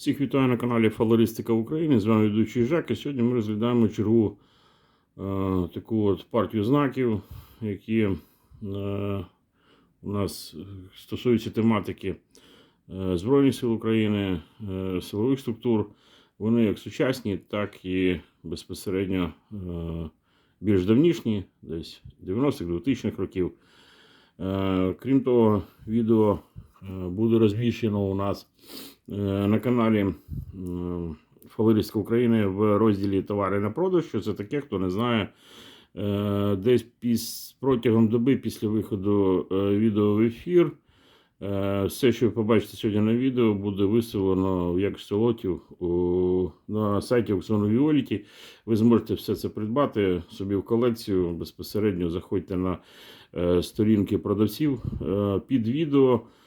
Всіх вітаю на каналі Фалористика України. З вами ведучий Жак. І сьогодні ми розглядаємо чергу е, таку от партію знаків, які е, у нас стосуються тематики е, Збройних сил України, е, силових структур. Вони як сучасні, так і безпосередньо е, більш давнішні, десь 90-х, 2000-х років. Е, Крім того, відео буде розміщено у нас е, на каналі е, Фалеристка України в розділі Товари на продаж. Що це таке, хто не знає. Е, Десь піс, протягом доби після виходу е, відео в ефір. е, Все, що ви побачите сьогодні на відео, буде виставлено в якості лотів на сайті аукціону Віоліті. Ви зможете все це придбати собі в колекцію. Безпосередньо заходьте на е, сторінки продавців. Е, Під відео е,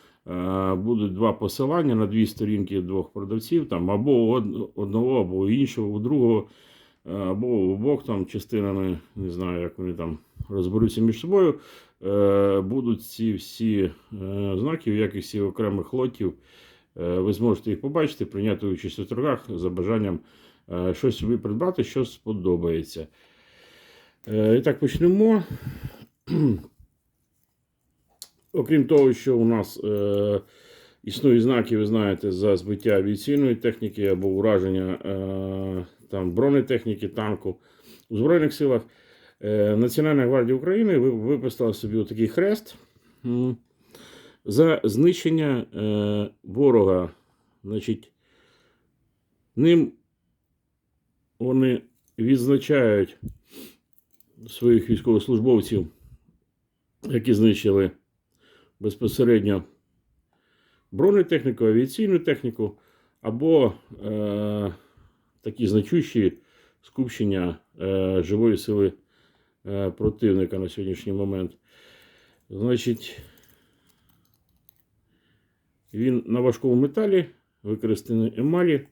будуть два посилання на дві сторінки двох продавців, там або одного, або іншого, у другого, е, або обох там частинами, не знаю, як вони там розберуться між собою. Е, Будуть ці всі е, знаки в якості окремих лотів. Е, Ви зможете їх побачити, прийняти участь у торгах за бажанням е, щось собі придбати, що сподобається. Е, І так почнемо. Окрім того, що у нас е, існують знаки, ви знаєте, за збиття авіаційної техніки або ураження е, там, бронетехніки, танку у Збройних силах. Е, Національна гвардія України ви- випустила собі такий хрест за знищення е, ворога. Значить, ним вони відзначають своїх військовослужбовців, які знищили безпосередньо бронетехніку, авіаційну техніку, або е, такі значущі скупчення е, живої сили е, противника на сьогоднішній момент. Значить, він на важкому металі, використаний емалі.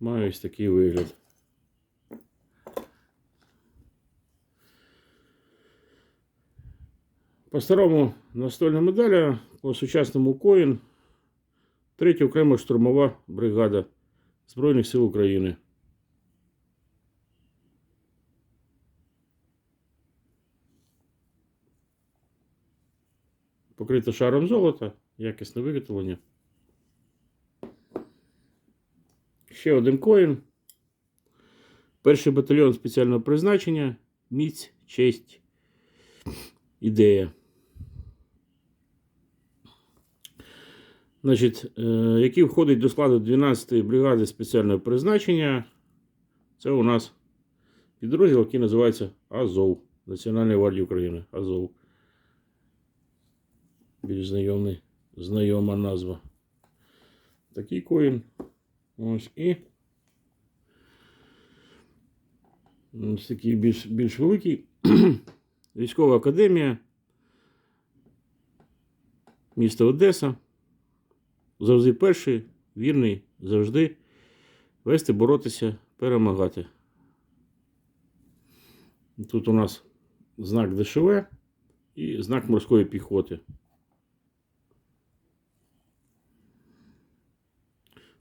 Має ось такий вигляд. По-старому настольна медаля, по сучасному коїн. Третя окрема штурмова бригада Збройних сил України. Покрита шаром золота, якісне виготовлення. Ще один коін. Перший батальйон спеціального призначення. Міць, честь, ідея. Значить, е, який входить до складу 12-ї бригади спеціального призначення. Це у нас підрозділ, який називається Азов. Національної гвардії України. Азов. Більш знайомий, знайома назва. Такий коін. Ось і. Ось такий більш, більш великий. Військова академія. Місто Одеса. Завжди перший, вірний, завжди вести, боротися, перемагати. Тут у нас знак ДШВ і знак морської піхоти.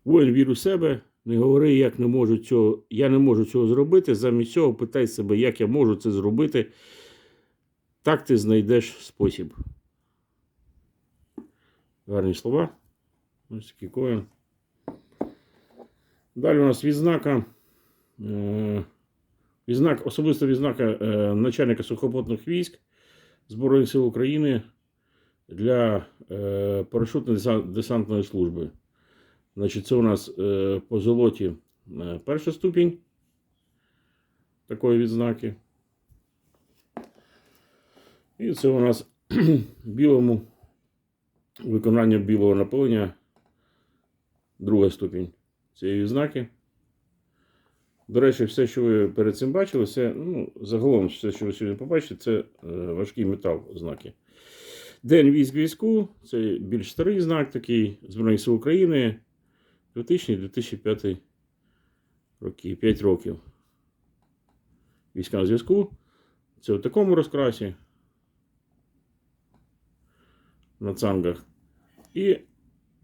Воїн вір у себе, не говори, як не можу цього, я не можу цього зробити. Замість цього питай себе, як я можу це зробити. Так ти знайдеш спосіб. Гарні слова. Ось такий коін. Далі у нас відзнака. е, Відзнак, особиста відзнака е, начальника сухопутних військ Збройних сил України для е, парашютно-десантної служби. Значить, це у нас по золоті перша ступінь такої відзнаки. І це у нас білому виконання білого напилення друга ступінь цієї відзнаки. До речі, все, що ви перед цим бачили, все, ну, загалом все, що ви сьогодні побачите, це е, важкий метал знаки. День військ війську це більш старий знак такий Збройних сил України 2000-2005 роки, 5 років. Війська на зв'язку. Це в такому розкрасі. На цангах. І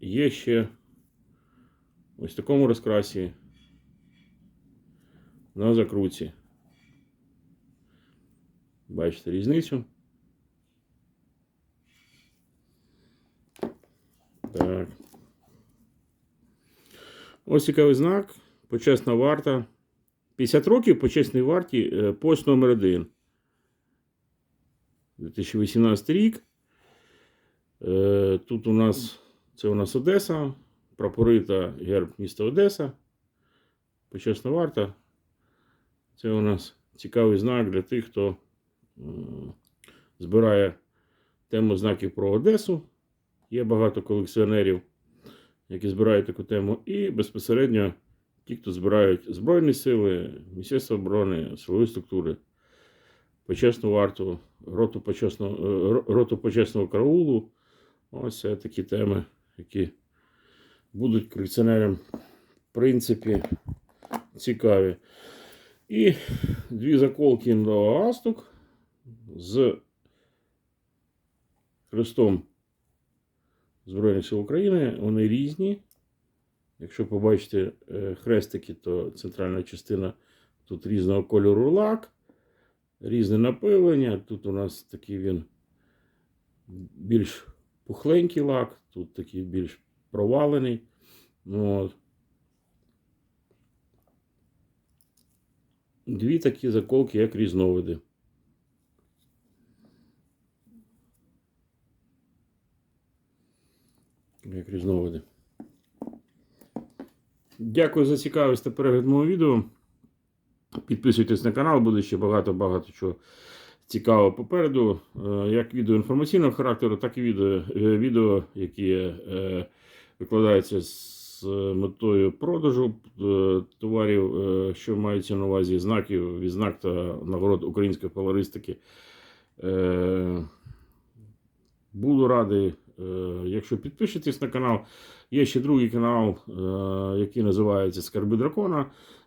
є ще ось в такому розкрасі на закруці. Бачите різницю? Так. Ось цікавий знак. Почесна варта. 50 років почесній варті е, пост номер 1 2018 рік. Е, Тут у нас це у нас Одеса, прапори та герб міста Одеса. Почесна варта. Це у нас цікавий знак для тих, хто збирає тему знаків про Одесу. Є багато колекціонерів, які збирають таку тему, і безпосередньо ті, хто збирають Збройні сили, Міністерство оборони, силові структури, почесну варту, роту почесного, е, роту почесного караулу. Ось це такі теми, які будуть колекціонерам, в принципі, цікаві. І дві заколки до астук з хрестом Збройних сил України. Вони різні. Якщо побачите е, хрестики, то центральна частина тут різного кольору лак, різне напилення. Тут у нас такий він більш пухленький лак, тут такий більш провалений. От. Дві такі заколки, як різновиди. Як різновиди. Дякую за цікавість та перегляд мого відео. Підписуйтесь на канал, буде ще багато-багато чого цікавого попереду. Е, Як відео інформаційного характеру, так і відео, е, відео які е, викладаються з метою продажу е, товарів, е, що маються на увазі знаків, відзнак та нагород української колористики. Е, Буду радий, е, якщо підпишетесь на канал. Є ще другий канал, е, який називається Скарби дракона.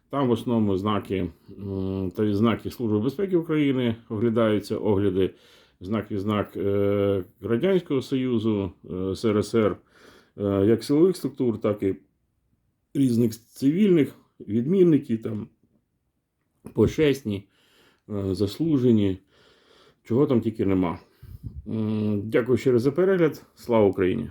Там в основному знаки та відзнаки Служби безпеки України оглядаються огляди знак відзнак е, Радянського Союзу, е, СРСР, е, як силових структур, так і різних цивільних відмінників, там почесні, е, заслужені, чого там тільки нема. Дякую ще раз за перегляд. Слава Україні!